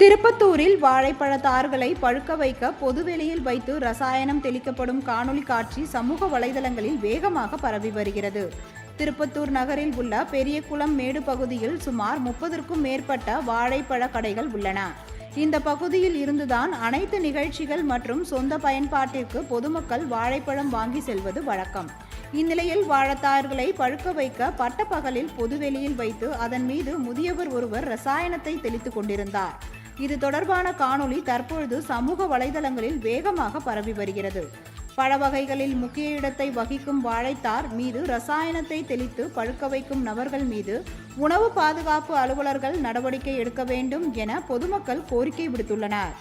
திருப்பத்தூரில் வாழைப்பழத்தார்களை பழுக்க வைக்க பொதுவெளியில் வைத்து ரசாயனம் தெளிக்கப்படும் காணொலி காட்சி சமூக வலைதளங்களில் வேகமாக பரவி வருகிறது. திருப்பத்தூர் நகரில் உள்ள பெரியகுளம் மேடு பகுதியில் சுமார் முப்பதற்கும் மேற்பட்ட வாழைப்பழ கடைகள் உள்ளன. இந்த பகுதியில் இருந்துதான் அனைத்து நிகழ்ச்சிகள் மற்றும் சொந்த பயன்பாட்டிற்கு பொதுமக்கள் வாழைப்பழம் வாங்கி செல்வது வழக்கம். இந்நிலையில் வாழைத்தார்களை பழுக்க வைக்க பட்டப்பகலில் பொதுவெளியில் வைத்து அதன் மீது முதியவர் ஒருவர் ரசாயனத்தை தெளித்துக் கொண்டிருந்தார். இது தொடர்பான காணொளி தற்பொழுது சமூக வலைதளங்களில் வேகமாக பரவி வருகிறது. பழ வகைகளில் முக்கிய இடத்தை வகிக்கும் வாழைத்தார் மீது ரசாயனத்தை தெளித்து பழுக்க வைக்கும் நபர்கள் மீது உணவு பாதுகாப்பு அலுவலர்கள் நடவடிக்கை எடுக்க வேண்டும் என பொதுமக்கள் கோரிக்கை விடுத்துள்ளனர்.